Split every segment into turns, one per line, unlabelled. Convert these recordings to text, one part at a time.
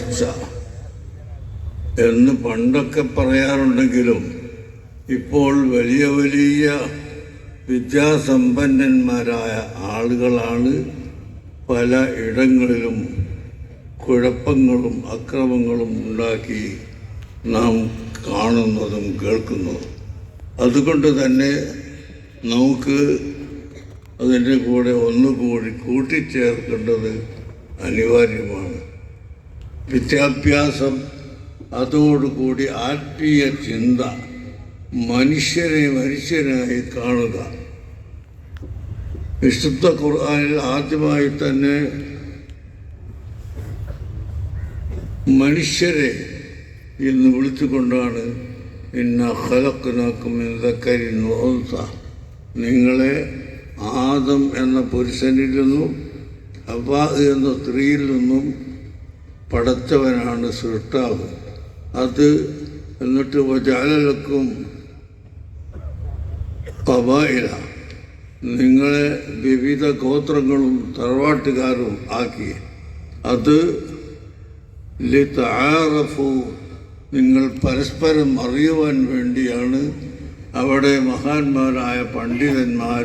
വളർച്ച എന്ന് പണ്ടൊക്കെ പറയാറുണ്ടെങ്കിലും ഇപ്പോൾ വലിയ വലിയ വിദ്യാസമ്പന്നന്മാരായ ആളുകളാണ് പല ഇടങ്ങളിലും കുഴപ്പങ്ങളും അക്രമങ്ങളും ഉണ്ടാക്കി നാം കാണുന്നതും കേൾക്കുന്നതും. അതുകൊണ്ട് തന്നെ നമുക്ക് അതിന്റെ കൂടെ ഒന്നുകൂടി കൂട്ടിച്ചേർക്കേണ്ടത് അനിവാര്യമാണ്. വിദ്യാഭ്യാസം അതോടുകൂടി ആത്മീയ ചിന്ത മനുഷ്യനെ മനുഷ്യനായി കാണുക. വിശുദ്ധ ഖുർആനിൽ ആദ്യമായി തന്നെ മനുഷ്യരെ എന്ന് വിളിച്ചുകൊണ്ടാണ് ഇന്ന വ ഉൻസ നിങ്ങളെ ആദം എന്ന പുരുഷനിൽ നിന്നും അബ്ബാദ് എന്ന സ്ത്രീയിൽ നിന്നും പടച്ചവനാണ് സൃഷ്ടാവ്. അത് എന്നിട്ട് ജാലലക്കും കബായില. നിങ്ങളെ വിവിധ ഗോത്രങ്ങളും തറവാട്ടുകാരും ആക്കി. അത് ലിതാറഫു. നിങ്ങൾ പരസ്പരം അറിയുവാൻ വേണ്ടിയാണ് അവിടെ മഹാന്മാരായ പണ്ഡിതന്മാർ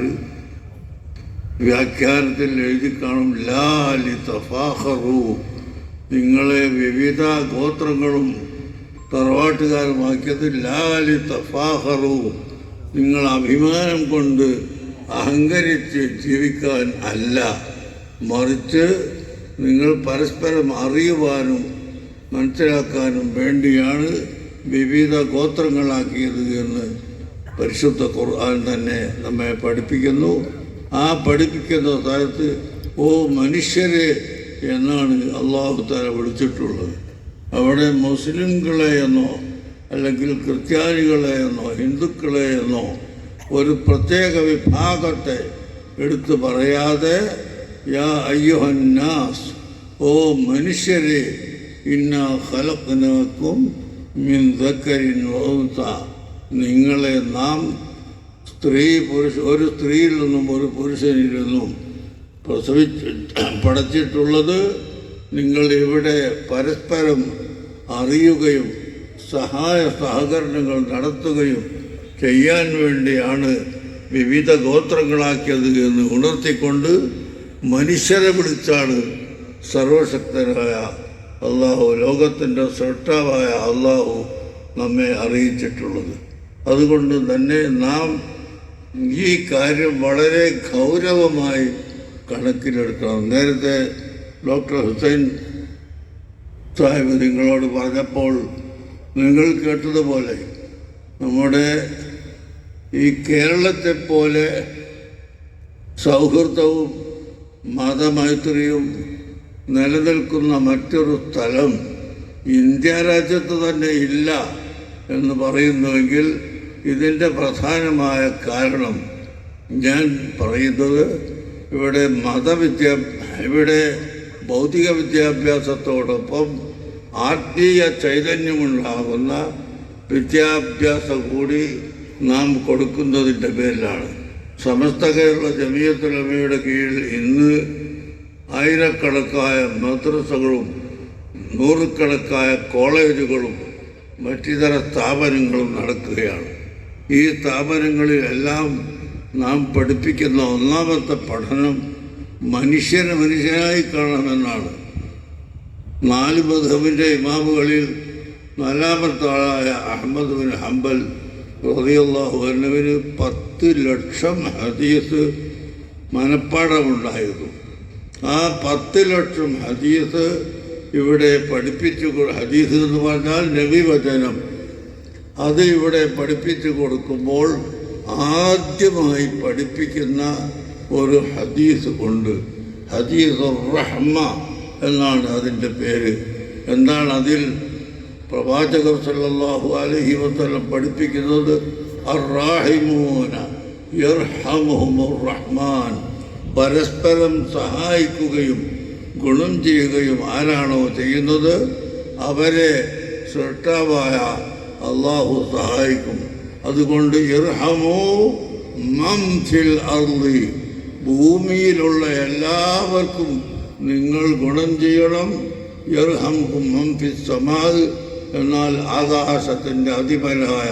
വ്യാഖ്യാനത്തിൽ എഴുതി കാണും ലാ ലി തഫാഹറു നിങ്ങളെ വിവിധ ഗോത്രങ്ങളും തറവാട്ടുകാരുമാക്കിയത് ലാലി തഫാഹറു നിങ്ങൾ അഭിമാനം കൊണ്ട് അഹങ്കരിച്ച് ജീവിക്കാൻ അല്ല. മറിച്ച് നിങ്ങൾ പരസ്പരം അറിയുവാനും മനസ്സിലാക്കാനും വേണ്ടിയാണ് വിവിധ ഗോത്രങ്ങളാക്കിയത് എന്ന് പരിശുദ്ധ ഖുർആൻ തന്നെ നമ്മെ പഠിപ്പിക്കുന്നു. ആ പഠിപ്പിക്കുന്ന സ്ഥലത്ത് ഓ മനുഷ്യരെ എന്നാണ് അള്ളാഹു താല വിളിച്ചിട്ടുള്ളത്. അവിടെ മുസ്ലിംകളെ എന്നോ അല്ലെങ്കിൽ ക്രിസ്ത്യാനികളെ എന്നോ ഹിന്ദുക്കളെ എന്നോ ഒരു പ്രത്യേക വിഭാഗത്തെ എടുത്തു പറയാതെ യാ അയ്യുഹന്നാസ് ഓ മനുഷ്യരെ ഇന്ന ഫലത്തിനക്കും വൗത നിങ്ങളെ നാം സ്ത്രീ പുരുഷ ഒരു സ്ത്രീയിൽ നിന്നും ഒരു പുരുഷനിൽ നിന്നും പ്രസവിച്ച് പഠിച്ചിട്ടുള്ളത് നിങ്ങൾ ഇവിടെ പരസ്പരം അറിയുകയും സഹായ സഹകരണങ്ങൾ നടത്തുകയും ചെയ്യാൻ വേണ്ടിയാണ് വിവിധ ഗോത്രങ്ങളാക്കിയത് എന്ന് ഉണർത്തിക്കൊണ്ട് മനുഷ്യരെ വിളിച്ചാണ് സർവശക്തനായ അള്ളാഹു ലോകത്തിന്റെ സൃഷ്ടാവായ അള്ളാഹു നമ്മെ അറിയിച്ചിട്ടുള്ളത്. അതുകൊണ്ട് തന്നെ നാം ഈ കാര്യം വളരെ ഗൗരവമായി കണക്കിലെടുക്കണം. നേരത്തെ ഡോക്ടർ ഹുസൈൻ സാഹിബ് നിങ്ങളോട് പറഞ്ഞപ്പോൾ നിങ്ങൾ കേട്ടതുപോലെ നമ്മുടെ ഈ കേരളത്തെ പോലെ സൗഹൃദവും മതമൈത്രിയും നിലനിൽക്കുന്ന മറ്റൊരു സ്ഥലം ഇന്ത്യ രാജ്യത്ത് തന്നെ ഇല്ല എന്ന് പറയുന്നുവെങ്കിൽ ഇതിന്റെ പ്രധാനമായ കാരണം ഞാൻ പറയുന്നത് ഇവിടെ മതവിദ്യ ഇവിടെ ഭൗതിക വിദ്യാഭ്യാസത്തോടൊപ്പം ആത്മീയ ചൈതന്യമുണ്ടാകുന്ന വിദ്യാഭ്യാസം കൂടി നാം കൊടുക്കുന്നതിന്റെ പേരിലാണ്. സമസ്ത കേരള ജമീയത്തുലമയുടെ കീഴിൽ ഇന്ന് ആയിരക്കണക്കായ മദ്രസകളും നൂറുകണക്കായ കോളേജുകളും മറ്റിതര സ്ഥാപനങ്ങളും നടക്കുകയാണ്. ഈ സ്ഥാപനങ്ങളിലെല്ലാം നാം പഠിപ്പിക്കുന്ന ഒന്നാമത്തെ പഠനം മനുഷ്യനെ മനുഷ്യനായി കാണണമെന്നാണ്. നാല് മധുവിന്റെ ഇമാമുകളിൽ നാലാമത്തെ ആളായ അഹമ്മദ് ബിൻ ഹംബൽ റതിയുള്ളാഹു അൻഹുവിന് പത്ത് ലക്ഷം ഹദീസ് മനപ്പാടമുണ്ടായിരുന്നു ആ പത്ത് ലക്ഷം ഹദീസ് ഇവിടെ പഠിപ്പിച്ചു ഹദീസ് എന്ന് പറഞ്ഞാൽ നബി വചനം അത് ഇവിടെ പഠിപ്പിച്ചു കൊടുക്കുമ്പോൾ ആദ്യമായി പഠിപ്പിക്കുന്ന ഒരു ഹദീസ് ഉണ്ട്. ഹദീസ് റഹ്മ എന്നാണ് അതിന്റെ പേര്. എന്താണ് അതിൽ പ്രവാചകർ സല്ലാഹു അലഹി വസ്ലം പഠിപ്പിക്കുന്നത്? റഹ്മാൻ പരസ്പരം സഹായിക്കുകയും ഗുണം ചെയ്യുകയും ആരാണോ ചെയ്യുന്നത്? അവരെ സൃഷ്ടാവായ അള്ളാഹു സഹായിക്കും. അതുകൊണ്ട് ഇർഹമോ മംഫിൽ അർളി. ഭൂമിയിലുള്ള എല്ലാവർക്കും നിങ്ങൾ ഗുണം ചെയ്യണം. ഇർഹംകും മംഫി സമാദ്. എന്നാൽ ആകാശത്തിന്റെ അധിപനായ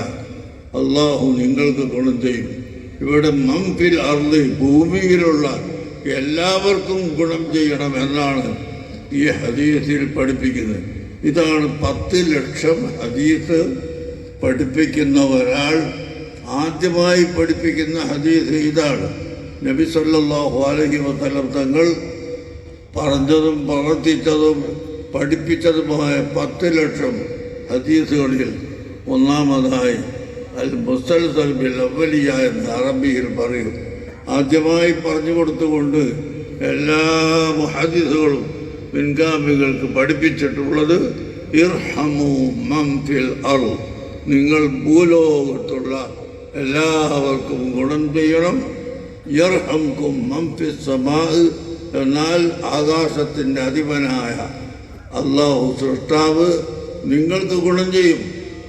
അള്ളാഹു നിങ്ങൾക്ക് ഗുണം ചെയ്യും. ഇവിടെ മംഫിൽ അർളി ഭൂമിയിലുള്ള എല്ലാവർക്കും ഗുണം ചെയ്യണം എന്നാണ് ഈ ഹദീസിൽ പഠിപ്പിക്കുന്നത്. ഇതാണ് പത്ത് ലക്ഷം ഹദീസ് പഠിപ്പിക്കുന്ന ഒരാൾ ആദ്യമായി പഠിപ്പിക്കുന്ന ഹദീസ് ഇതാണ്. നബി സല്ലല്ലാഹു അലൈഹി വസല്ലം തങ്ങൾ പറഞ്ഞതും പ്രവർത്തിച്ചതും പഠിപ്പിച്ചതുമായ പത്ത് ലക്ഷം ഹദീസുകളിൽ ഒന്നാമതായി അൽ മുസ്തൽസൽ ബിൽ അവലിയ എന്ന് അറബിയിൽ പറയും. ആദ്യമായി പറഞ്ഞു കൊടുത്തുകൊണ്ട് എല്ലാ മുഹദീസുകളും പിൻഗാമികൾക്ക് പഠിപ്പിച്ചിട്ടുള്ളത് ഇർഹമു മംഫിൽ അറു നിങ്ങൾ ഭൂലോകത്തുള്ള എല്ലാവർക്കും ഗുണം ചെയ്യണം. യർഹംകും മംഫി സമാ എന്നാൽ ആകാശത്തിന്റെ അധിപനായ അള്ളാഹു സൃഷ്ടാവ് നിങ്ങൾക്ക് ഗുണം ചെയ്യും.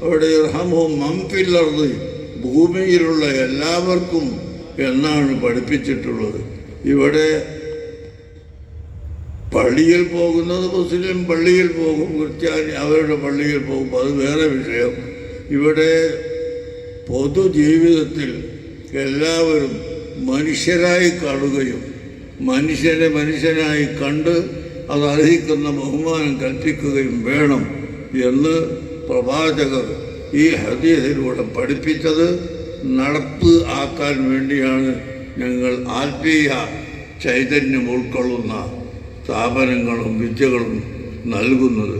അവിടെ ഇർഹമോ മംഫില്ലർന്ന് ഭൂമിയിലുള്ള എല്ലാവർക്കും എന്നാണ് പഠിപ്പിച്ചിട്ടുള്ളത്. ഇവിടെ പള്ളിയിൽ പോകുന്നത് മുസ്ലിം പള്ളിയിൽ പോകും ക്രിസ്ത്യാനി അവരുടെ പള്ളിയിൽ പോകും അത് വേറെ വിഷയം. ഇവിടെ പൊതുജീവിതത്തിൽ എല്ലാവരും മനുഷ്യരായി കാണുകയും മനുഷ്യരെ മനുഷ്യനായി കണ്ട് അത് അർഹിക്കുന്ന ബഹുമാനം കൽപ്പിക്കുകയും വേണം എന്ന് പ്രവാചകർ ഈ ഹദീസിലൂടെ പഠിപ്പിച്ചത് നടപ്പ് ആക്കാൻ വേണ്ടിയാണ് ഞങ്ങൾ ആത്മീയ ചൈതന്യം ഉൾക്കൊള്ളുന്ന സ്ഥാപനങ്ങളും വിദ്യകളും നൽകുന്നത്.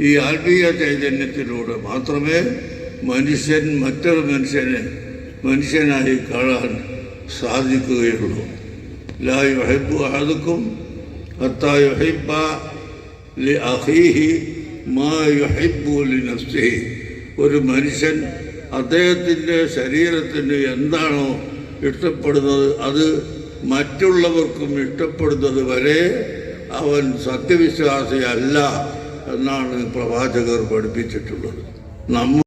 ഈ ആത്മീയ ചൈതന്യത്തിലൂടെ മാത്രമേ മനുഷ്യൻ മറ്റൊരു മനുഷ്യനെ മനുഷ്യനായി കാണാൻ സാധിക്കുകയുള്ളൂ. ലാ യുഹബ്ബു അഹദുക്കും ഹത്താ യുഹിബ്ബ ലി അഹീഹി മാ യുഹിബ്ബു ലി നഫ്സിഹി. ഒരു മനുഷ്യൻ അദ്ദേഹത്തിന്റെ ശരീരത്തിന് എന്താണോ ഇഷ്ടപ്പെടുന്നത് അത് മറ്റുള്ളവർക്കും ഇഷ്ടപ്പെടുന്നത് വരെ അവൻ സത്യവിശ്വാസിയല്ല എന്നാണ് പ്രവാചകർ പഠിപ്പിച്ചിട്ടുള്ളത്. നമ്മ